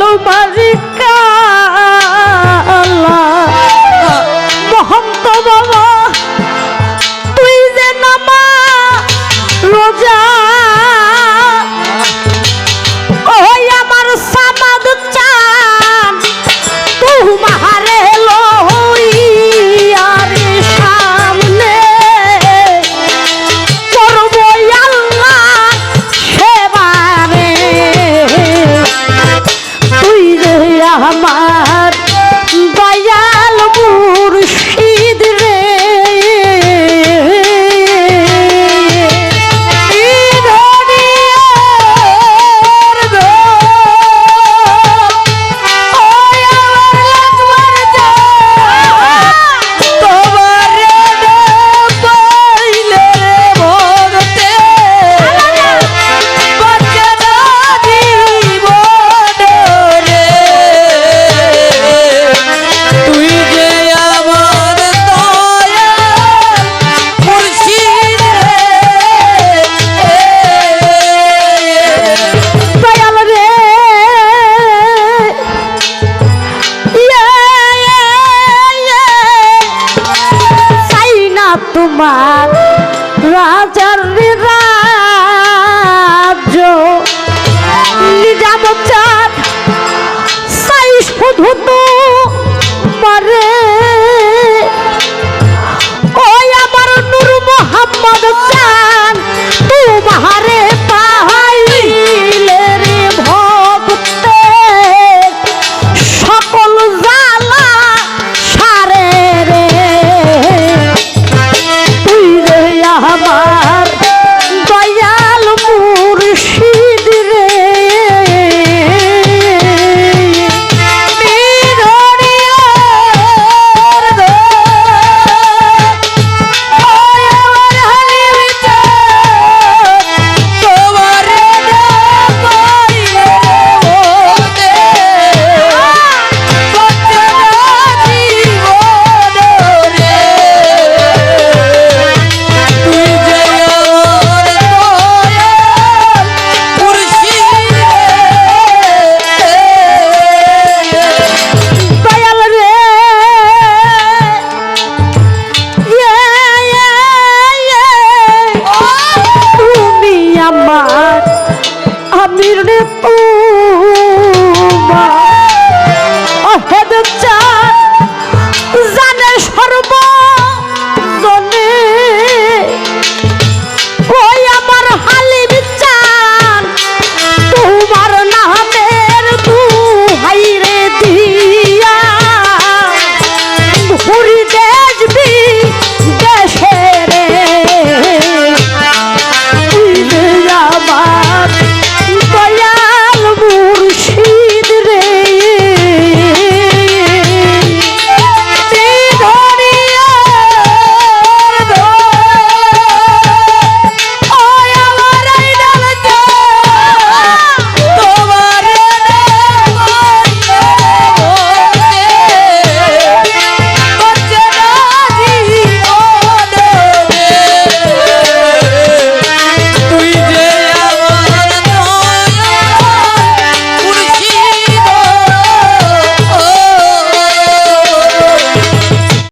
ভালোবাসি কালা। আমার রাজার রাজ্য। নিজাম চার সাই শুধু আমার আমির রে